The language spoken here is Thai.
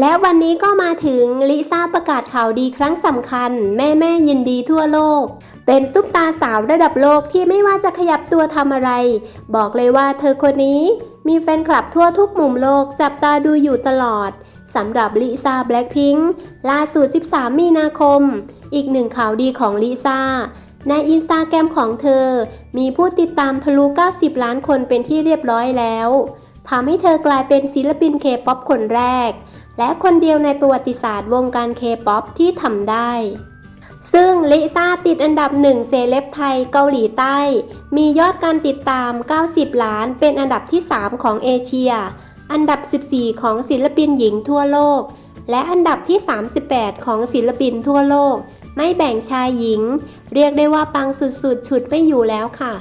และวันนี้ก็มาถึงลิซ่าประกาศข่าวดีครั้งสำคัญ แม่แม่ยินดีทั่วโลก เป็นซุปตาสาวระดับโลกที่ไม่ว่าจะขยับตัวทำอะไร บอกเลยว่าเธอคนนี้มีแฟนคลับทั่วทุกมุมโลกจับตาดูอยู่ตลอดสำหรับลิซ่าแบล็คพิงค์ล่าสุด 13 มีนาคม อีกหนึ่งข่าวดีของลิซ่าในอินสตาแกรมของเธอ มีผู้ติดตามทะลุ 90 ล้านคนเป็นที่เรียบร้อยแล้วทำให้เธอกลายเป็นศิลปินเคป๊อปคนแรก และคนเดียวในประวัติศาสตร์วงการเคป๊อปที่ทำได้ ซึ่งลิซ่าติดอันดับหนึ่งเซเลบไทยเกาหลีใต้ มียอดการติดตาม 90 ล้าน เป็นอันดับที่ 3 ของเอเชีย อันดับ 14 ของศิลปินหญิงทั่วโลก และอันดับที่ 38 ของศิลปินทั่วโลก ไม่แบ่งชายหญิง เรียกได้ว่าปังสุดๆ ฉุดไม่อยู่แล้วค่ะ